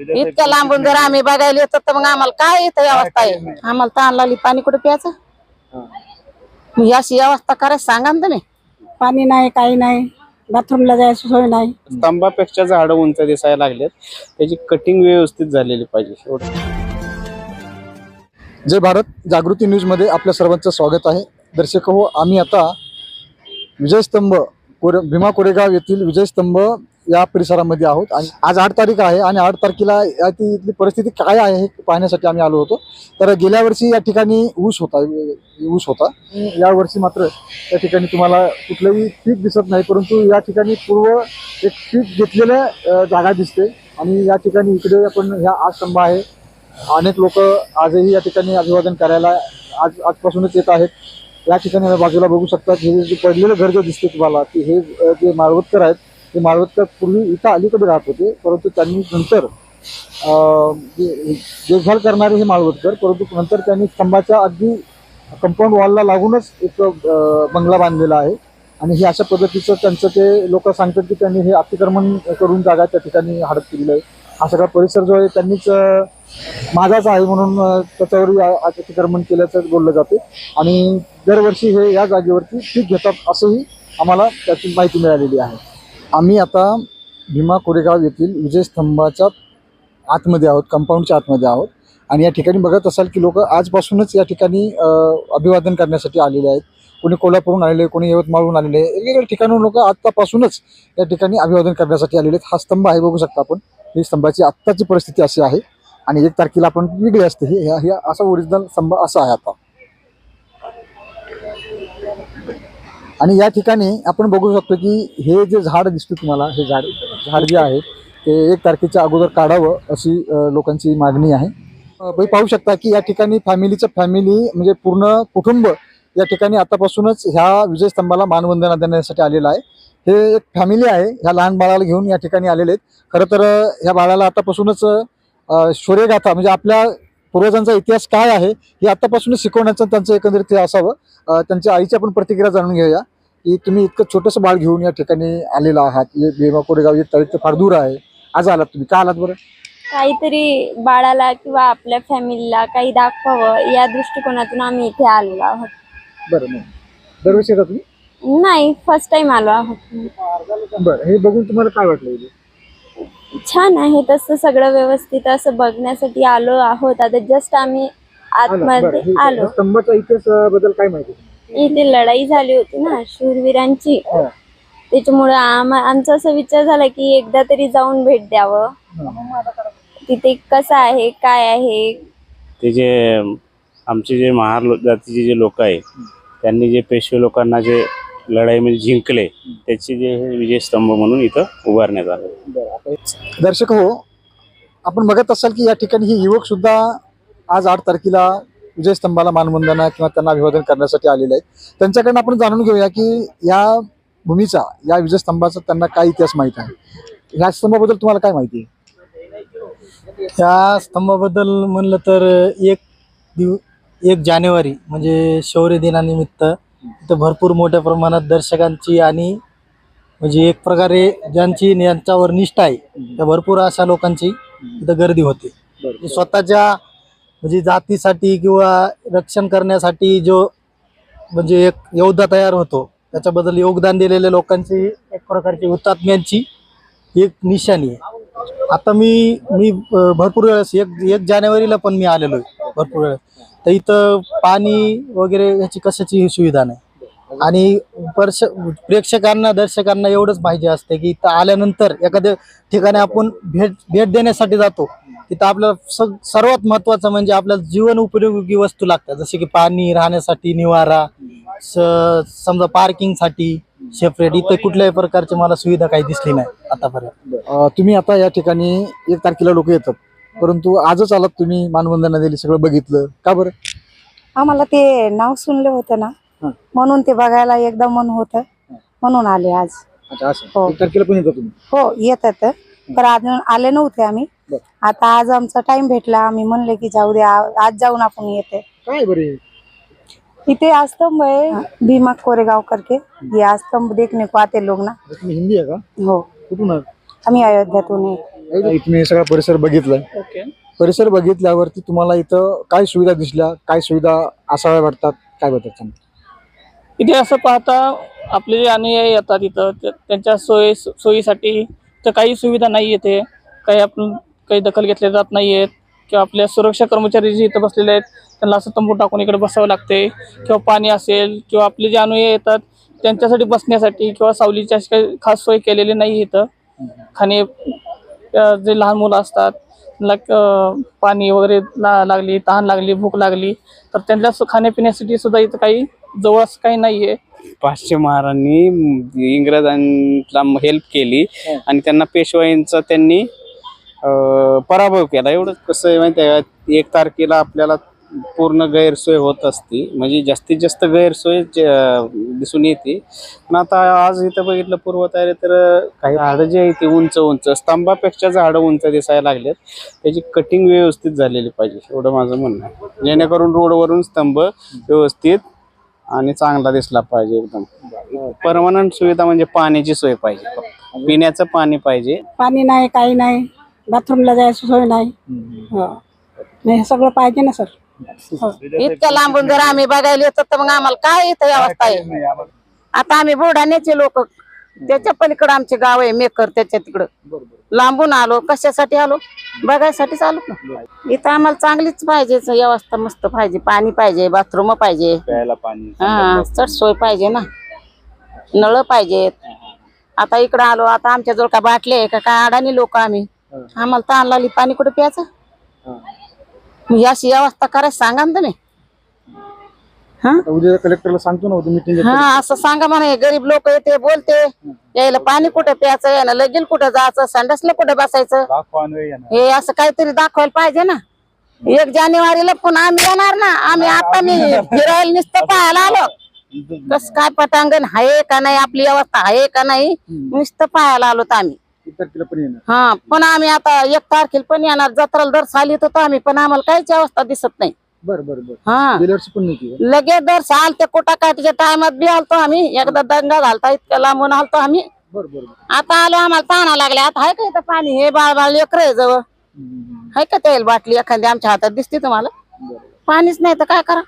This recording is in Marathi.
इतक्या लांबून जर आम्ही बघायला येतो तर मग आम्हाला काय इथं अवस्था आहे? आम्हाला ताण लागली पाणी कुठे प्यायचं? मग अशी अवस्था करायची सांगा ना तुम्ही. पाणी नाही काही नाही बाथरूमला जायची सोय नाही. स्तंभापेक्षा झाडं उंच दिसायला लागलेत. त्याची कटिंग व्यवस्थित झालेली पाहिजे एवढं जय भारत. जागृती न्यूजमध्ये आपल्या सर्वांचं स्वागत आहे. दर्शक हो आम्ही आता विजयस्तंभ कोरे भीमा कोरेगाव येथील विजयस्तंभ या परिसरामध्ये आहोत. आणि आज आठ तारीख आहे आणि आठ तारखेला या ती इथली परिस्थिती काय आहे हे पाहण्यासाठी आम्ही आलो होतो. तर गेल्या वर्षी या ठिकाणी ऊस होता ऊस होता. या वर्षी मात्र या ठिकाणी तुम्हाला कुठलंही पीक दिसत नाही परंतु या ठिकाणी पूर्व एक पीक घेतलेलं जागा दिसते. आणि या ठिकाणी इकडे आपण ह्या आश्रम आहे. अनेक लोक आजही या ठिकाणी अभिवादन करायला आज आजपासूनच येत आहेत. या ठिकाणी बाजूला बघू शकता हे जे पडलेलं घर जे दिसते तुम्हाला की हे जे माळवतकर आहेत ते माळवतकर पूर्वी इथं अलीकडे राहत होते परंतु त्यांनी नंतर देखभाल करणारे हे मालवतकर परंतु नंतर त्यांनी स्तंभाच्या अगदी कंपाऊंड वॉलला लागूनच एक बंगला बांधलेला आहे. आणि हे अशा पद्धतीचं त्यांचं ते लोक सांगतात की त्यांनी हे अतिक्रमण करून जागा त्या ठिकाणी हडप केलेलं आहे. हा सगळा परिसर जो आहे त्यांनीच माझाच आहे म्हणून त्याच्यावर अतिक्रमण केल्याचं बोललं जाते. आणि दरवर्षी हे या जागेवरती पीक घेतात असंही आम्हाला त्याची माहिती मिळालेली आहे. आम्ही आता भीमा कोरेगाव येथील विजयस्तंभाच्या आतमध्ये आहोत कंपाऊंडच्या आतमध्ये आहोत. आणि या ठिकाणी बघत असाल की लोक आजपासूनच या ठिकाणी अभिवादन करण्यासाठी आलेले आहेत. कोणी कोल्हापूरहून आलेले कोणी यवतमाळहून आलेले आहे वेगवेगळ्या ठिकाणून लोक आत्तापासूनच या ठिकाणी अभिवादन करण्यासाठी आलेले आहेत. हा स्तंभ आहे बघू शकता आपण. ही स्तंभाची आत्ताची परिस्थिती अशी आहे. आणि एक तारखेला आपण वेगळी असते. हे हे असा ओरिजिनल स्तंभ असा आहे आता. आणि या ठिकाणी आपण बघू शकतो की हे जे झाड दिसतं तुम्हाला हे झाड झाड जे आहे ते एक तारखेच्या अगोदर काढावं अशी लोकांची मागणी आहे. बाई पाहू शकता की या ठिकाणी फॅमिलीचं फॅमिली म्हणजे पूर्ण कुटुंब या ठिकाणी आतापासूनच ह्या विजयस्तंभाला मानवंदना देण्यासाठी आलेलं आहे. हे एक फॅमिली आहे ह्या लहान बाळाला घेऊन या ठिकाणी आलेले आहेत. खरं तर ह्या बाळाला आतापासूनच शौर्यगाथा म्हणजे आपल्या पूर्वजांचा इतिहास काय आहे हे आतापासूनच शिकवण्याचं त्यांचं एकंदरीत हे असावं. त्यांच्या आईची आपण प्रतिक्रिया जाणून घेऊया. की तुम्ही इतकं छोटंसं बाळ घेऊन या ठिकाणी आलेला आहात. हे भीमा कोरेगाव एक तारीख फार दूर आहे. आज आलात तुम्ही. का आलात बरं? काहीतरी बाळाला किंवा आपल्या फॅमिलीला काही दाखवावं या दृष्टिकोनातून आम्ही इथे आलेलो आहोत. बरं मग. दरवर्षी येता तुम्ही? नाही फर्स्ट टाइम आलो आहोत. बरं हे बघून तुम्हाला काय वाटलं? छान आहे तसं सगळं व्यवस्थित असं बघण्यासाठी आलो आहोत. आता जस्ट आम्ही. आतमध्ये आलो. या स्तंभाच्या इतिहासबद्दल काय माहिती? इथे लढाई झाली होती ना शूरवीरांची. त्याच्यामुळे आम आमचा असा विचार झाला की एकदा तरी जाऊन भेट द्यावं. तिथे कसं आहे काय आहे? ते जे आमचे जे महार जातीचे जे लोक आहे त्यांनी जे पेशवे लोकांना जे लढाईमध्ये जिंकले त्याचे जे हे विजयस्तंभ म्हणून इथं उभारण्यात आलं. दर्शक हो आपण बघत असाल की या ठिकाणी हे युवक सुद्धा आज आठ तारखेला विजयस्तंभाला मानवंदना किंवा त्यांना अभिवादन करण्यासाठी आलेले आहेत. त्यांच्याकडनं आपण जाणून घेऊया की या भूमीचा या विजयस्तंभाचा त्यांना काय इतिहास माहीत आहे? ह्या स्तंभाबद्दल तुम्हाला काय माहिती आहे? ह्या स्तंभाबद्दल म्हणलं तर एक दिव एक जानेवारी म्हणजे शौर्य दिनानिमित्त इथं भरपूर मोठ्या प्रमाणात दर्शकांची आणि म्हणजे एक प्रकारे ज्यांची यांच्यावर निष्ठा आहे त्या भरपूर अशा लोकांची इथं गर्दी होते. म्हणजे स्वतःच्या म्हणजे जातीसाठी किंवा रक्षण करण्यासाठी जो म्हणजे एक योद्धा तयार होतो त्याच्याबद्दल योगदान दिलेल्या लोकांची एक प्रकारची हुतात्म्यांची एक निशाणी आहे. आता मी मी भरपूर वेळेस एक एक जानेवारीला पण मी आलेलो आहे. भरपूर वेळ. तर इथं पाणी वगैरे ह्याची कशाची सुविधा नाही. आणि पर्श प्रेक्षकांना दर्शकांना एवढंच पाहिजे असते की इथं आल्यानंतर एखाद्या ठिकाणी आपण भेट भेट देण्यासाठी जातो तिथं आपल्याला स सर्वात महत्त्वाचं म्हणजे आपल्याला जीवन उपयोगी वस्तू लागतात. जसे की पाणी राहण्यासाठी निवारा स- समजा पार्किंगसाठी सेपरेट इथं कुठल्याही प्रकारची मला सुविधा काही दिसली नाही आतापर्यंत. तुम्ही आता या ठिकाणी एक तारखेला लोक येतात. परंतु आजच आलात तुम्ही मानवंदना दिली सगळं बघितलं. का बरं? आम्हाला ते नाव सुनले होते ना हं. म्हणून ते बघायला एकदा मन होत म्हणून आले आज. अच्छा असं. हो. एक तारखेला पण येता तुम्ही? हो येतात. पण अजून आले नव्हते आम्ही. बर. आता आज आमचा टाइम भेटला आम्ही म्हणले की जाऊ द्या आज जाऊन आपण येते. काय बरे इथे आस्तंभ है. भीमा कोरेगांव करके ये आस्तंभ देखने को आते लोग ना. तुम्ही हिंदी आहे का? हो. कुठून आहात? आम्ही अयोध्यातून आहे. सगळा परिसर बघितलाय. ओके परिसर बघितल्यावरती तुम्हाला इथं काय सुविधा दिसल्या? काय सुविधा असाव्या वाटतात? काय वाटतात सांगा. इथे असं पाहता आपले जे अनुयायी येतात इथं त्या- त्यांच्या सोयी सोयीसाठी तर काही सुविधा नाही येते काही आपण काही दखल घेतली जात नाही आहेत किंवा आपल्या सुरक्षा कर्मचारी जे इथं बसलेले आहेत त्यांना असं तंबू टाकून इकडे बसावं लागते. किंवा पाणी असेल किंवा आपले जे अनुयायी येतात त्यांच्यासाठी बसण्यासाठी किंवा सावलीची अशी काही खास सोय केलेली नाही इथं. खाणे जे लहान मुलं असतात अं, पाणी वगैरे ला लागली तहान लागली भूक लागली तर त्यांना सु- खाण्यापिण्यासाठी सुद्धा इथं काही जवळ असं काही नाहीये. पाचशे महारांनी इंग्रजांना हेल्प केली आणि त्यांना पेशवाईंचा त्यांनी पराभव केला. एवढं कसं आहे माहिती आहे एक तारखेला आपल्याला पूर्ण गैरसोय होत असती. म्हणजे जास्तीत जास्त गैरसोय दिसून येते. पण आता आज इथं बघितलं पूर्वतयारी तर काही झाडं जे आहे ते उंच उंच. स्तंभापेक्षा झाडं उंच दिसायला लागलेत. त्याची कटिंग व्यवस्थित झालेली पाहिजे एवढं माझं म्हणणं आहे. जेणेकरून रोडवरून स्तंभ व्यवस्थित आणि चांगला दिसला पाहिजे एकदम. परमनंट सुविधा म्हणजे पाण्याची सोय पाहिजे. फक्त. पिण्याचं पाणी पाहिजे. पाणी नाही काही नाही. बाथरूमला जायची सोय नाही. हो. नाही हे सगळं पाहिजे ना सर? इतक्या लांबून जर आम्ही बघायला येतो तर मग आम्हाला काय इथं अवस्था आहे? आता आम्ही बुलढाण्याचे लोक त्याच्या पलीकडे आमचे गाव आहे मेकर त्याच्या तिकडं. लांबून आलो कशासाठी आलो? बघायसाठीच आलो ना इथं आम्हाला चांगलीच पाहिजे व्यवस्था मस्त पाहिजे पाणी पाहिजे बाथरूम पाहिजे. हा चट सोय पाहिजे ना. नळ पाहिजेत. आता इकडं आलो आता आमच्या जवळ का बाटले आहे का? काय अडाणी लोक आम्ही. आम्हाला ताण लागली पाणी कुठे प्यायचं? ही अशी व्यवस्था करायची सांगा ना तुम्ही. आता उद्या कलेक्टरला सांगतो ना उद्या मिटिंग हा असं सांगा म्हणा हे गरीब लोक येते बोलते. यायला पाणी कुठे प्यायचं यायला लगीन कुठे जायचं संडासला कुठे बसायचं? हे असं काहीतरी दाखवायला पाहिजे ना. एक जानेवारीला पुन्हा आम्ही येणार ना. आम्ही आता मी फिरायला नुसतं पाहायला आलो. कस काय पटांगण? आहे का नाही आपली व्यवस्था? आहे का नाही? नुसतं पाहायला आलो तर आम्ही. तारखेला पण येणार. हा पण आम्ही आता एक तारखेला पण येणार. जत्राला दर साल येत होतो आम्ही पण आम्हाला काहीच अवस्था दिसत नाही. बरं बरं बरं. हा. गेल्या वर्षी पण नव्हती का? लगेच दर साल ते कोटा काठीच्या टायमात बी आलतो आम्ही. एकदा दंगा घालता इतक्या लांबून आलतो आम्ही. बरं बरं बरं. आता आलो आम्हाला ताना लागले. आता आहे का इथं पाणी? हे बाळ बाळ लेकर आहे जवळ. आहे का तेल बाटली एखादी आमच्या हातात दिसते तुम्हाला? पाणीच नाही तर काय करा?